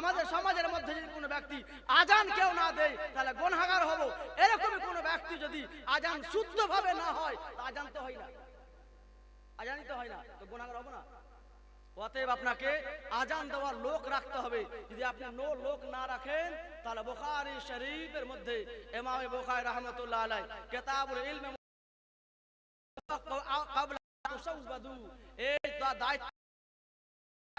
আমাদের সমাজের মধ্যে যদি কোনো ব্যক্তি আজান কেউ না দেয়, তাহলে গণহাগার হব। এরকমই কোনো ব্যক্তি যদি আজান শুদ্ধভাবে না হয় আজান তো হয় না। আজানই তো হয় না, তো গণহাগার হব না। অতএব আপনাকে আজান দেওয়ার লোক রাখতে হবে। যদি আপনি নো লোক না রাখেন, তাহলে বোখারি শরীফের মধ্যে এমামে বোখারি রহমতুল্লাহ আলাই কেতাবুল ইলমে এই দায়িত্ব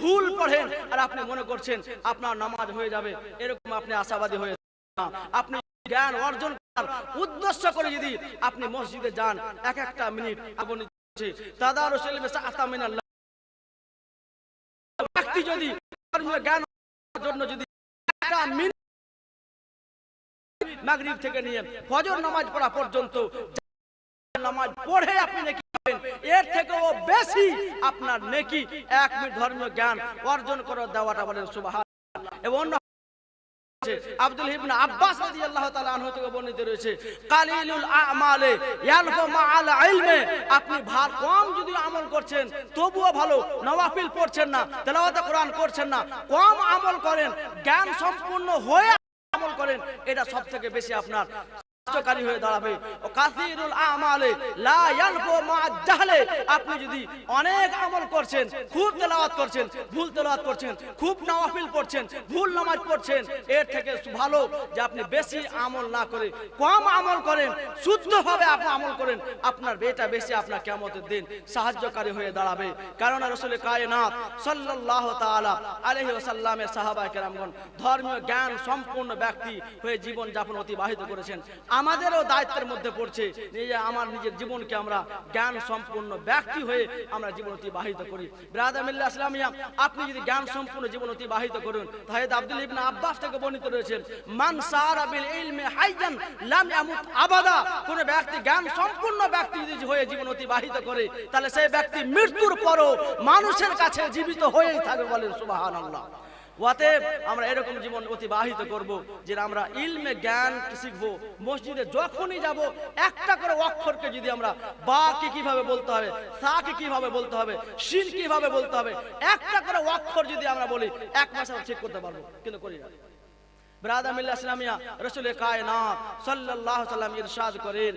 ভুল পড়েন আর আপনি মনে করছেন আপনার নামাজ হয়ে যাবে, এরকম আপনি আশাবাদী হয়ে আপনি জ্ঞান অর্জন করার উদ্দেশ্য করে যদি আপনি মসজিদে যান, এক একটা মিনিট আপনি বিসাআতা মিনাল্লাহ ব্যক্তি যদি জ্ঞান জন্য যদি একটা মিনিট মাগরিব থেকে নিয়ে ফজর নামাজ পড়া পর্যন্ত নামাজ পড়ে আপনি এর থেকেও বেশি আপনার নেকি। এক মিনিট ধর্মীয় জ্ঞান অর্জন করে দেওয়াটা বলেন সুবহান এবং আব্দুল আব্বাস থেকে বর্ণিত রয়েছে, কালিলুল আমালে আপনি ভার কম যদি আমল করছেন, তবুও ভালো। নওয়াফিল পড়ছেন না, তেলাওয়াতে কোরআন করছেন না, কম আমল করেন, জ্ঞান সম্পূর্ণ হয়ে আমল করেন, এটা সবথেকে বেশি আপনার আপনি বেশি আমল না করে, কম আমল করেন আপনি আমল করেন, আপনার এটা বেশি আপনার দিন সাহায্যকারী হয়ে দাঁড়াবে। কারণ ধর্মীয় জ্ঞান সম্পূর্ণ ব্যক্তি হয়ে জীবন যাপন অতিবাহিত করেছেন। আমাদেরও দায়িত্বের মধ্যে পড়ছে যে আমার নিজের জীবনকে আমরা জ্ঞান সম্পূর্ণ ব্যক্তি হয়ে আমরা জীবন অতিবাহিত করি। ব্রাদামিল্লাহ ইসলামিয়া, আপনি যদি জ্ঞান সম্পূর্ণ জীবন অতিবাহিত করুন, তাহলে আব্দুল ইবনে আব্বাস থেকে বর্ণিত রয়েছেন মান সারা ইলমি ইয়ামুত আবাদা। কোন ব্যক্তি জ্ঞান সম্পূর্ণ ব্যক্তি যদি হয়ে জীবন অতিবাহিত করে, তাহলে সেই ব্যক্তি মৃত্যুর পরও মানুষের কাছে জীবিত হয়েই থাকবে বলেন সুবহানাল্লাহ। অতএব আমরা এরকম জীবন অতিবাহিত করব যে আমরা ইলমে জ্ঞান শিখব, মসজিদে যখনই যাব, একটা করে অক্ষরকে যদি আমরা বা কে কীভাবে বলতে হবে সা কে কীভাবে বলতে হবে, শিন কীভাবে বলতে হবে, একটা করে অক্ষর যদি আমরা বলি, এক মাসে আমরা ঠিক করতে পারব, কিন্তু করি না। ব্রাদা মিল্লা ইসলামিয়া, রসুল কায়নাত সাল্লাল্লাহু সাল্লাম ইরশাদ করেন,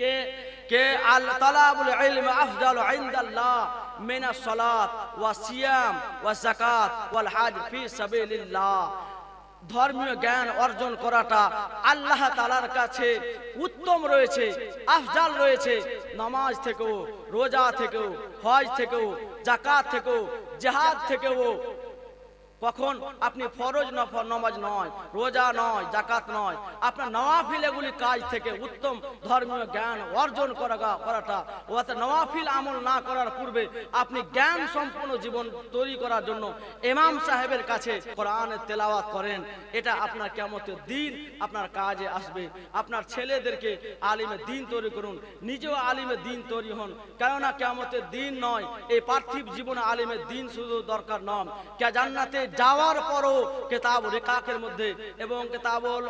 কে কে আল তালাবুল ইলম আফজালু ইনদাল্লাহ মিনা সালাত ওয়া সিয়াম ওয়া যাকাত ওয়াল হজ ফি সাবিলিল্লাহ। ধর্মীয় জ্ঞান অর্জন করাটা আল্লাহ তালার কাছে উত্তম রয়েছে, আফজাল রয়েছে। নামাজ থেকেও, রোজা থেকেও, হজ থেকেও জাকাত থেকেও, জেহাদ থেকেও কখন? আপনি ফরজ নমাজ নয়, রোজা নয় জাকাত নয়। আপনার নওয়াফিল এগুলি কাজ থেকে উত্তম ধর্মীয় জ্ঞান অর্জন করা করাটা ওতে নওয়াফিল আমল না করার পূর্বে আপনি জ্ঞান সম্পূর্ণ জীবন তৈরি করার জন্য এমাম সাহেবের কাছে কোরআনের তেলাওয়াত করেন। এটা আপনার কেমতের দিন, আপনার কাজে আসবে। আপনার ছেলেদেরকে আলিমে দিন তৈরি করুন। নিজেও আলিমে দিন তৈরি হন। কেননা কেমতের দিন নয়, এই পার্থিব জীবনে আলিমের দিন শুধু দরকার নয় কে জান্নাতে যাওয়ার পরও কেতাব রেকাকের মধ্যে এবং কেতাবল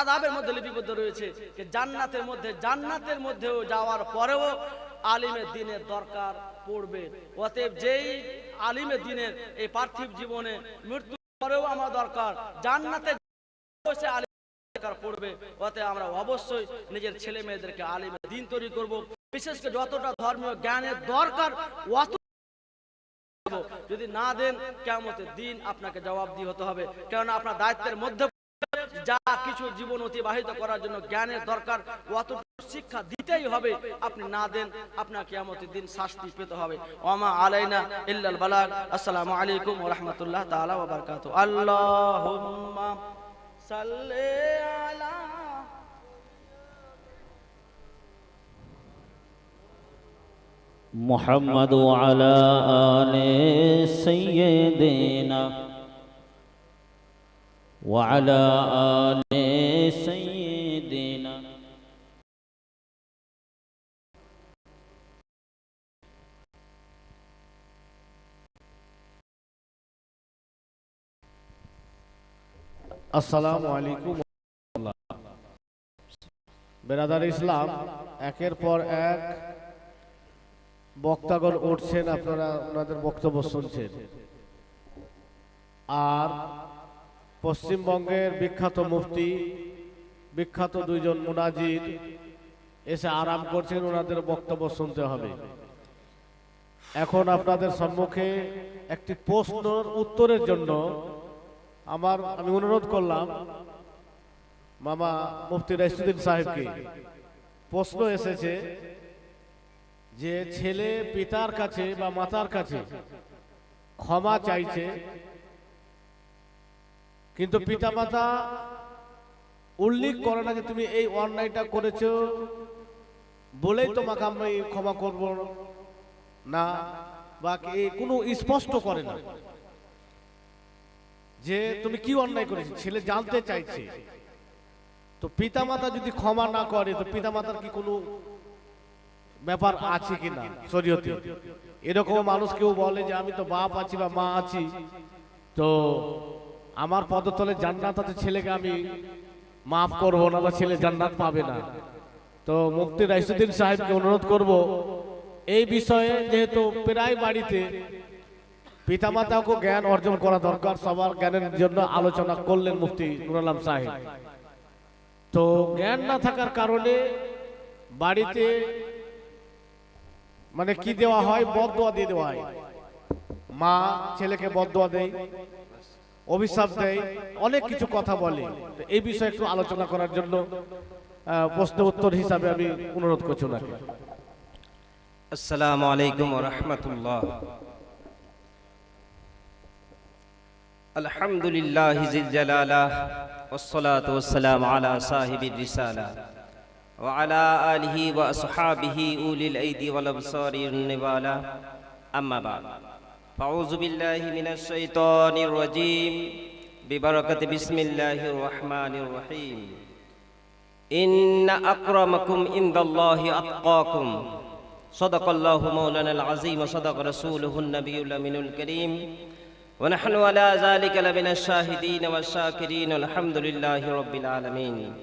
আদাবের মধ্যে লিপিবদ্ধ রয়েছে জান্নাতের মধ্যে, জান্নাতের মধ্যেও যাওয়ার পরেও আলিমের দিনের দরকার পড়বে। অতএব যেই আলিমের দিনের এই পার্থিব জীবনে মৃত্যুর পরেও আমার দরকার, জান্নাতে আলিম দরকার পড়বে। অতএব আমরা অবশ্যই নিজের ছেলে মেয়েদেরকে আলিমের দিন তৈরি করব। বিশেষ করে যতটা ধর্মীয় জ্ঞানের দরকার, অত যদি না দেন কেমতের দিন আপনাকে জবাব দিয়ে হতে হবে। কেননা আপনার দায়িত্বের মধ্যে যা কিছু জীবন অতিবাহিত করার জন্য জ্ঞানের দরকার অত শিক্ষা দিতেই হবে। আপনি না দেন, আপনার কেয়ামতের দিন শাস্তি পেতে হবে। ওমা আলাইনা ইল্লাল বালাগ। আসসালামু আলাইকুম রাহমাতুল্লাহ তাআলা ওয়া বারাকাতুহু। আল্লাহুম্মা সাল্লি আলা محمد وعلى آل سيدنا وعلى آل سيدنا আসসালামু আলাইকুম বেরাদার ইসলাম একের পর এক বক্তাগণ উঠছেন, আপনারা ওনাদের বক্তব্য শুনছেন। আর পশ্চিমবঙ্গের বিখ্যাত মুফতি বিখ্যাত দুইজন মুনাজির এসে আরাম করছেন, ওনাদের বক্তব্য শুনতে হবে। এখন আপনাদের সম্মুখে একটি প্রশ্নর উত্তরের জন্য আমার, আমি অনুরোধ করলাম, মামা মুফতি রাইসুদ্দিন সাহেবকে। প্রশ্ন এসেছে যে ছেলে পিতার কাছে বা মাতার কাছে ক্ষমা চাইছে, কিন্তু পিতা মাতা উল্লেখ করে না যে তুমি এই অন্যায়টা করেছ বলেই তোমাকে আমি ক্ষমা করব না, বা কোনো স্পষ্ট করে না যে তুমি কি অন্যায় করেছ, ছেলে জানতে চাইছে। তো পিতা মাতা যদি ক্ষমা না করে, তো পিতামাতার কি কোনো ব্যাপার আছে কি না শরীয়তে। এরকম মানুষ কেউ বলে যে, আমি তো বাপ আছি বা মা আছি। তো আমার পদতলে জান্নাত আছে, ছেলেকে আমি মাফ করব না বা ছেলে জান্নাত পাবে না। তো মুফতি রাইসুদ্দিন সাহেবকে অনুরোধ করব, এই বিষয়ে যেহেতু প্রায় বাড়িতে পিতামাতাকে জ্ঞান অর্জন করা দরকার, সবার জ্ঞানের জন্য আলোচনা করলেন মুফতি নুরালাম সাহেব। তো জ্ঞান না থাকার কারণে বাড়িতে মানে কি দেওয়া হয় বদদোয়া দিয়ে দেওয়া হয় মা ছেলেকে বদদোয়া দেয় অভিশাপ দেয় অনেক কিছু কথা বলে তো এই বিষয়ে একটু আলোচনা করার জন্য আহ, প্রশ্ন উত্তর হিসাবে আমি অনুরোধ করছি ওনাকে السلام عليكم ورحمة الله الحمد لله ذي الجلالة والصلاة والسلام على صاحب الرسالة وعلى آله وأصحابه أولي الأيدي والأبصار النبالة أما بعد فأعوذ بالله من الشيطان الرجيم ببركة بسم الله الرحمن الرحيم إن أكرمكم عند الله أتقاكم صدق الله مولانا العظيم وصدق رسوله النبي الأمين الكريم ونحن على ذلك لمن الشاهدين والشاكرين والحمد لله رب العالمين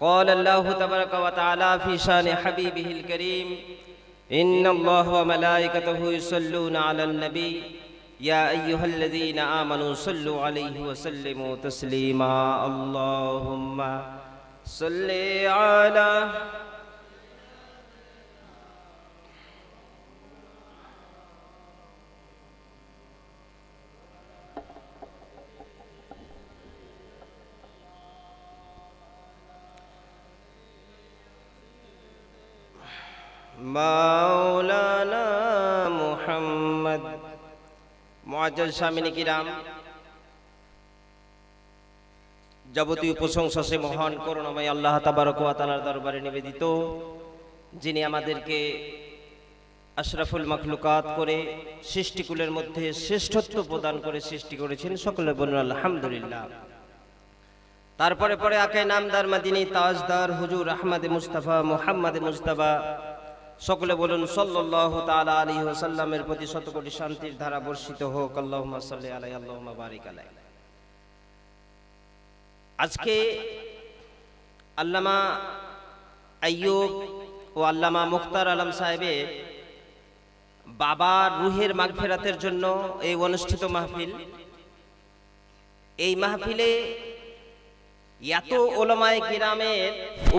قال الله تبارك وتعالى في شان حبيبه الكريم إن الله وملائكته يصلون على النبي يا أيها الذين آمنوا صلوا عليه وسلموا تسليما. اللهم صل على মাওলানা মুহাম্মদ। মুআজ্জাজ শামিনী কিরাম, যাবতীয় প্রশংসা সে মহান করুণাময় আল্লাহ তাবারক ওয়া তাআলার দরবারে নিবেদিত, যিনি আমাদেরকে আশরাফুল মাখলুকাত করে সৃষ্টিকুলের মধ্যে শ্রেষ্ঠত্ব প্রদান করে সৃষ্টি করেছেন সকলে বলুন আলহামদুলিল্লাহ। তারপরে পরে আকে নামদার মাদিনী তাজদার হুজুর আহমদ মুস্তাফা মোহাম্মদ মুস্তাফা সকলে বলুন, সাল্লাল্লাহু তাআলা আলাইহি ওয়াসাল্লামের প্রতি শতকোটি শান্তির ধারা বর্ষিত হোক, আল্লাহুম্মা সাল্লি আলাইহি, আল্লাহুম্মা বারিক আলাইহি। আজকে আল্লামা আইয়ুব ও আল্লামা মুখতার আলম সাহেবের বাবার রুহের মাগফিরাতের জন্য এই অনুষ্ঠিত মাহফিল। এই মাহফিলে এত ওলামায়ে কিরামের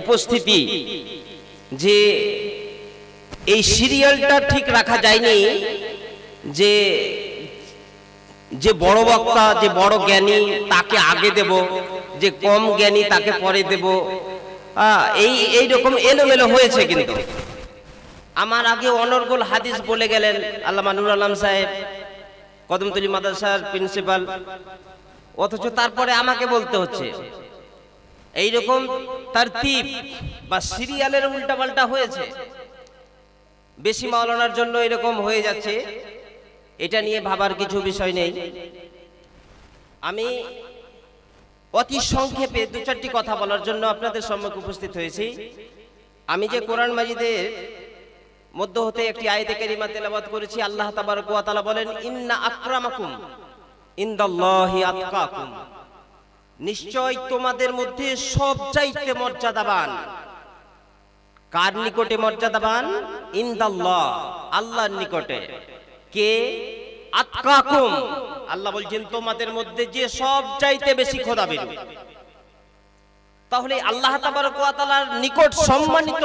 উপস্থিতি যে এই সিরিয়ালটা ঠিক রাখা যায়নি যে যে বড় বক্তা, যে বড় জ্ঞানী তাকে আগে দেব, যে কম জ্ঞানী তাকে পরে দেব। এই এই রকম এলোমেলো হয়েছে কিন্তু। আমার আগে অনর্গল হাদিস বলে গেলেন আল্লামা নুর আলম সাহেব, কদমতলি মাদ্রাসার প্রিন্সিপাল। অথচ তারপরে আমাকে বলতে হচ্ছে, এইরকম তার বা সিরিয়ালের উল্টাপাল্টা হয়েছে। বেশি মাওলানার জন্য এরকম হয়ে যাচ্ছে, এটা নিয়ে ভাবার কিছু বিষয় নেই। আমি অতি সংক্ষেপে দু চারটি কথা বলার জন্য আপনাদের সম্মুখে উপস্থিত হয়েছি। আমি যে কোরআন মাজিদের মধ্য হতে একটি আয়তে কারিমা তেলাবাদ করেছি, আল্লাহ তাবারক ওয়া তাআলা বলেন, ইন্না আকরামাকুম ইনদাল্লাহি আতকাকুম। নিশ্চয় তোমাদের মধ্যে সব চাইতে মর্যাদাবান কার নিকটে মর্যাদাবান? ইনদাল্লাহ, আল্লাহর নিকটে। কে? আতকাকুম। আল্লাহ বলছেন, তোমাদের মধ্যে যে সব চাইতে বেশি খোদা বেরু। তাহলে আল্লাহ তাবারক ওয়া তাআলার নিকট সম্মানিত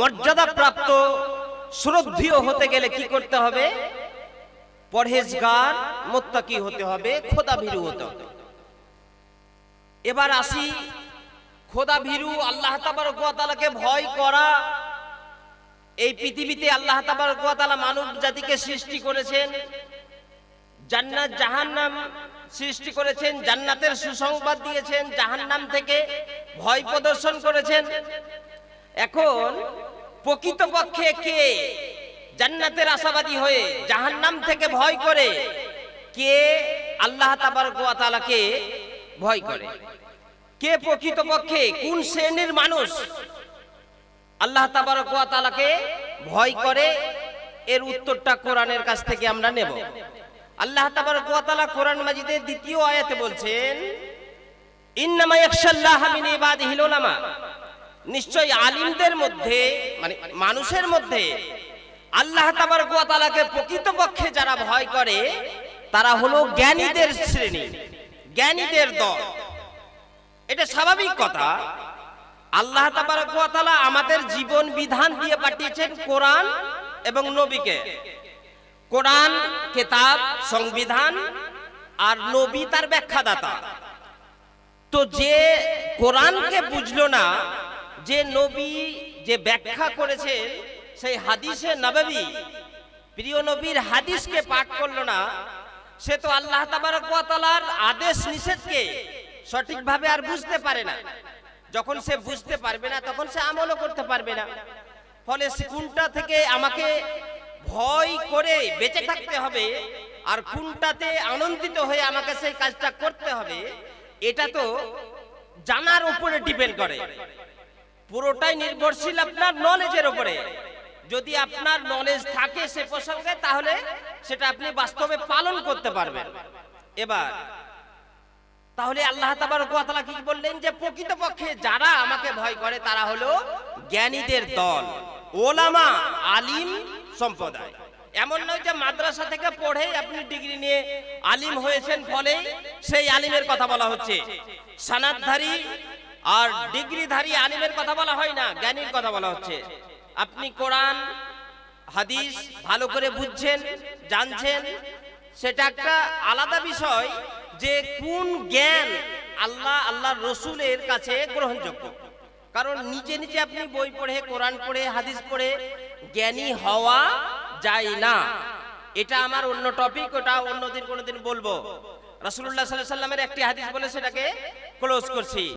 মর্যাদা প্রাপ্ত শ্রদ্ধেয় হতে গেলে কি করতে হবে? পরহেজগার, মোত্তাকি হতে হবে খোদা ভীরু হতে হবে। এবার আসি খোদা ভীরু, আল্লাহ তাবারক ওয়া তাআলাকে ভয় করা। এই পৃথিবীতে আল্লাহ তাবারক ওয়া তাআলা মানব জাতিকে সৃষ্টি করেছেন, জান্নাত জাহান্নাম সৃষ্টি করেছেন, জান্নাতের সুসংবাদ দিয়েছেন, জাহান্নাম থেকে ভয় প্রদর্শন করেছেন। এখন প্রকৃতপক্ষে কে জান্নাতের আশাবাদী হয়ে জাহান্নাম থেকে ভয় করে, কে আল্লাহ তাবারক ওয়া তাআলাকে ভয় করে? কে প্রকৃতপক্ষে কোন শ্রেণির মানুষ? আল্লাহ তাবারক ওয়া তাআলাকে ভয় করে, এর উত্তরটা কোরআনের কাছ থেকে আমরা নেব। আল্লাহ তাবারক ওয়া তাআলা কোরআন মাজিদের দ্বিতীয় আয়াতে বলছেন নিশ্চয় আলিমদের মধ্যে মানে মানুষের মধ্যে আল্লাহ তাবারক ওয়া তাআলাকে প্রকৃতপক্ষে যারা ভয় করে, তারা হলো জ্ঞানীদের শ্রেণি, জ্ঞানীদের দল। এটা স্বাভাবিক কথা। আল্লাহ তাআলা আমাদের জীবন বিধান দিয়ে পাঠিয়েছেন কোরআন এবং নবীকে। কোরআন, কেতাব, সংবিধান আর নবী তার ব্যাখ্যাদাতা। তো যে কোরআনকে বুঝলো না, যে নবী যে ব্যাখ্যা করেছেন, সেই হাদিসে নববী, প্রিয় নবীর হাদিসকে পাঠ করল না, সে তো আল্লাহ তাবারক ওয়া আদেশ নিষেধকে সঠিকভাবে আর বুঝতে পারে না। যখন সে বুঝতে পারবে না, তখন সে আমলও করতে পারবে না। ফলে কোনটা থেকে আমাকে ভয় করে বেঁচে থাকতে হবে আর কোনটাতে আনন্দিত হয়ে আমাকে সেই কাজটা করতে হবে, এটা তো জানার উপরে ডিপেন্ড করে। পুরোটাই নির্ভরশীল আপনার নলেজের উপরে। যদি আপনার নলেজ থাকে সে প্রসঙ্গে, তাহলে সেটা আপনি বাস্তবে পালন করতে পারবেন। এবার তাহলে আল্লাহ তাবারক ওয়া তাআলা কি বললেন যে, প্রকৃতপক্ষে যারা আমাকে ভয় করে, তারা হলো জ্ঞানীদের দল, ওলামা, আলিম সম্প্রদায়। এমন নয় যে মাদ্রাসা থেকে পড়ে আপনি ডিগ্রি নিয়ে আলিম হয়েছেন ফলে সেই আলিমের কথা বলা হচ্ছে। সানাদধারী আর ডিগ্রিধারী আলিমের কথা বলা হয় না, জ্ঞানীর কথা বলা হচ্ছে। আপনি কোরআন, হাদিস ভালো করে বুঝছেন, জানছেন, সেটা একটা আলাদা বিষয় যে কোন জ্ঞান আল্লাহ আল্লাহ রসুলের কাছে গ্রহণযোগ্য। কারণ নিচে নিচে আপনি বই পড়ে, কোরআন পড়ে, হাদিস পড়ে, জ্ঞানী হওয়া যায় না। এটা আমার অন্য টপিক ওটা অন্যদিন কোনোদিন বলব। রসুল্লাহ সাল্লাহ সাল্লামের একটি হাদিস বলে সেটাকে ক্লোজ করছি।